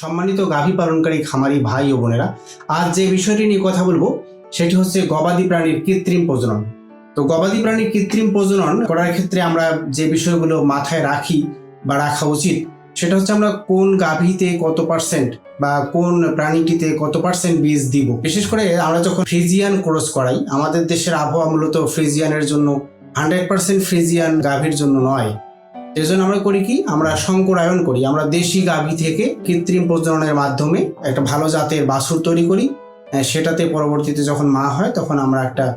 সম্মানিত গাভী পালনকারী খামারি ভাই ও বোনেরা, আজ যে বিষয়টি নিয়ে কথা বলব, সেটি হচ্ছে গবাদি প্রাণীর কৃত্রিম প্রজনন। তো গবাদি প্রাণীর কৃত্রিম প্রজনন করার ক্ষেত্রে আমরা যে বিষয়গুলো মাথায় রাখি বা রাখা উচিত, সেটা হচ্ছে আমরা কোন গাভীতে কত পার্সেন্ট বা কোন প্রাণীটিতে কত পার্সেন্ট বীজ দিব। বিশেষ করে আমরা যখন ফ্রিজিয়ান ক্রস করাই, আমাদের দেশের আবহাওয়া মূলত ফ্রিজিয়ানের জন্য হান্ড্রেড পার্সেন্ট ফ্রিজিয়ান গাভীর জন্য নয়। এজন্য আমরা করি কি? আমরা সংকরায়ন করি। আমরা দেশি গাভী থেকে কৃত্রিম প্রজননের মাধ্যমে একটা ভালো জাতের বাছুর তৈরি করি। সেটাতে পরবর্তীতে যখন মা হয় তখন আমরা একটা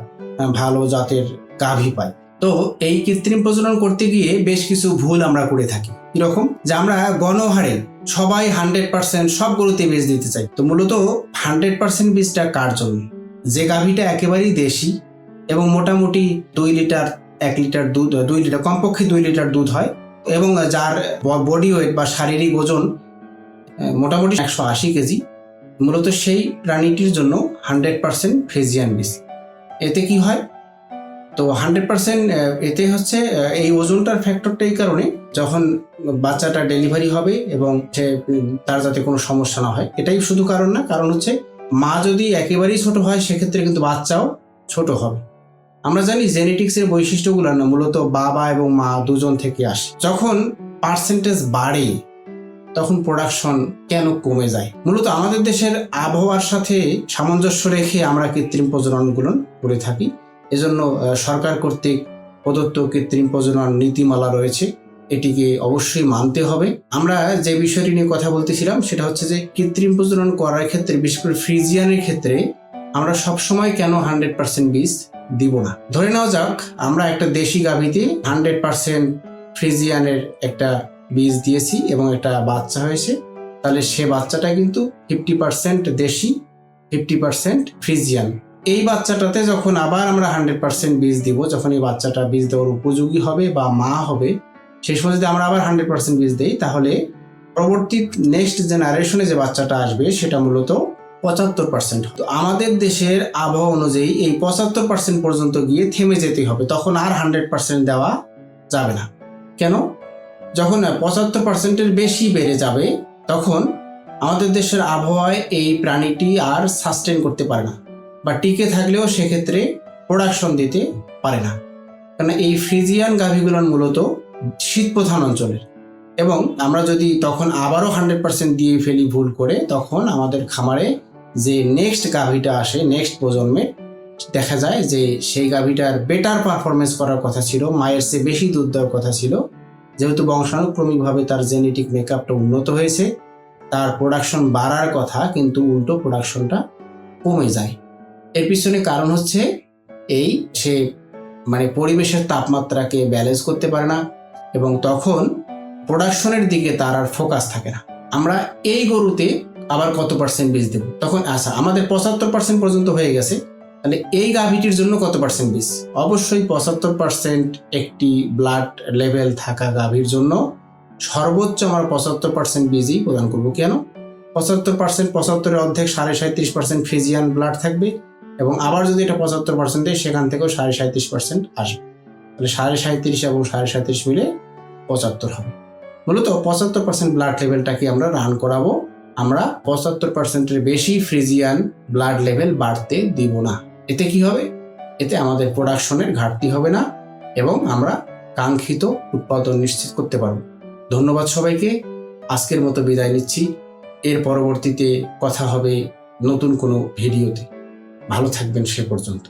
ভালো জাতের গাভী পাই। তো এই কৃত্রিম প্রজনন করতে গিয়ে বেশ কিছু ভুল আমরা করে থাকি। এরকম যে আমরা গণহারে সবাই হান্ড্রেড পার্সেন্ট সব গরুতে বীজ দিতে চাই। তো মূলত হান্ড্রেড পার্সেন্ট বীজটা কার জন্য? যে গাভীটা একেবারেই দেশি এবং মোটামুটি দুই লিটার, এক লিটার দুধ, দুই লিটার, কমপক্ষে দুই লিটার দুধ হয়। এবং যার বডি ওয়েট বা শারীরিক ওজন মোটামুটি একশো আশি কেজি, মূলত সেই প্রাণীটির জন্য হান্ড্রেড পার্সেন্ট ফ্রিজিয়ান বীজ এতে কি হয়? তো হান্ড্রেড পার্সেন্ট এতে হচ্ছে এই ওজনটার ফ্যাক্টরটা এই কারণে যখন বাচ্চাটা ডেলিভারি হবে এবং সে তার যাতে কোনো সমস্যা না হয়, এটাই শুধু কারণ না, কারণ হচ্ছে মা যদি একেবারেই ছোট হয়, সেক্ষেত্রে কিন্তু বাচ্চাও ছোট হবে। আমরা জানি জেনেটিক্সের বৈশিষ্ট্যগুলো না, মূলত বাবা এবং মা দুজন থেকে আসে। যখন পার্সেন্টেজ বাড়ে, তখন প্রোডাকশন কেন কমে যায়? মূলত আমাদের দেশের আবহাওয়ার সাথে সামঞ্জস্য রেখে আমরা কৃত্রিম প্রজননগুলো করে থাকি। এজন্য সরকার কর্তৃক প্রদত্ত কৃত্রিম প্রজনন নীতিমালা রয়েছে। এটিকে অবশ্যই মানতে হবে। আমরা যে বিষয়টি নিয়ে কথা বলতেছিলাম, সেটা হচ্ছে যে কৃত্রিম প্রজনন করার ক্ষেত্রে, বিশেষ করে ফ্রিজিয়ানের ক্ষেত্রে, আমরা সবসময় কেন হান্ড্রেড পার্সেন্ট বীজ দিব না। ধরে নেওয়া যাক, আমরা একটা দেশি গাভীতে হান্ড্রেড পার্সেন্ট ফ্রিজিয়ানের একটা বীজ দিয়েছি এবং একটা বাচ্চা হয়েছে। তাহলে সে বাচ্চাটা কিন্তু ফিফটি পার্সেন্ট দেশি ফিফটি পার্সেন্ট ফ্রিজিয়ান এই বাচ্চাটাতে যখন আবার আমরা হান্ড্রেড পার্সেন্ট বীজ দিব, যখন এই বাচ্চাটা বীজ দেওয়ার উপযোগী হবে বা মা হবে সেই সময় যদি আমরা আবার হান্ড্রেড পার্সেন্ট বীজ দিই, তাহলে পরবর্তী নেক্সট জেনারেশনে যে বাচ্চাটা আসবে, সেটা মূলত পঁচাত্তর পার্সেন্ট তো আমাদের দেশের আবহাওয়া অনুযায়ী এই পঁচাত্তর পার্সেন্ট পর্যন্ত গিয়ে থেমে যেতে হবে, তখন আর হান্ড্রেড পার্সেন্ট দেওয়া যাবে না। কেন? যখন পঁচাত্তর পার্সেন্টের বেশি বেড়ে যাবে, তখন আমাদের দেশের আবহাওয়ায় এই প্রাণীটি আর সাস্টেন করতে পারে না বা টিকে থাকলেও সেক্ষেত্রে প্রোডাকশন দিতে পারে না। কারণ এই ফ্রিজিয়ান গাভীগুলো মূলত শীত প্রধান অঞ্চলের এবং আমরা যদি তখন আবারও হান্ড্রেড পার্সেন্ট দিয়ে ফেলি ভুল করে, তখন আমাদের খামারে যে নেক্সট গাভীটা আসে নেক্সট প্রজন্মে, দেখা যায় যে সেই গাভীটার বেটার পারফরমেন্স করার কথা ছিল, মায়ের চেয়ে বেশি দুধ দেওয়ার কথা ছিল। যেহেতু বংশানুক্রমিকভাবে তার জেনেটিক মেকআপটা উন্নত হয়েছে, তার প্রোডাকশন বাড়ার কথা কিন্তু উল্টো প্রোডাকশনটা কমে যায়। এর পিছনে কারণ হচ্ছে এই সে মানে পরিবেশের তাপমাত্রাকে ব্যালেন্স করতে পারে না এবং তখন প্রোডাকশনের দিকে তার আর ফোকাস থাকে না। আমরা এই গরুতে আবার কত পার্সেন্ট বীজ দেব? তখন আচ্ছা আমাদের পঁচাত্তর পার্সেন্ট পর্যন্ত হয়ে গেছে। তাহলে এই গাভীটির জন্য কত পার্সেন্ট বীজ? অবশ্যই পঁচাত্তর পার্সেন্ট একটি ব্লাড লেভেল থাকা গাভীর জন্য সর্বোচ্চ আমরা পঁচাত্তর পার্সেন্ট বীজই প্রদান করব। কেন? পঁচাত্তর পার্সেন্ট পঁচাত্তরের অর্ধেক সাড়ে সাঁত্রিশ পার্সেন্ট ফিজিয়ান ব্লাড থাকবে এবং আবার যদি এটা পঁচাত্তর পার্সেন্ট দেয়, সেখান থেকেও সাড়ে সাঁত্রিশ পার্সেন্ট আসবে। তাহলে সাড়ে সাঁত্রিশ এবং সাড়ে সাঁত্রিশ মিলে পঁচাত্তর হবে। মূলত পঁচাত্তর পার্সেন্ট ব্লাড লেভেলটাকে আমরা রান করাবো। আমরা পঁচাত্তর পার্সেন্টের বেশি ফ্রিজিয়ান ব্লাড লেভেল বাড়তে দিব না। এতে কি হবে? এতে আমাদের প্রোডাকশনের ঘাটতি হবে না এবং আমরা কাঙ্ক্ষিত উৎপাদন নিশ্চিত করতে পারব। ধন্যবাদ সবাইকে। আজকের মতো বিদায় নিচ্ছি। এর পরবর্তীতে কথা হবে নতুন কোনো ভিডিওতে। ভালো থাকবেন সে পর্যন্ত।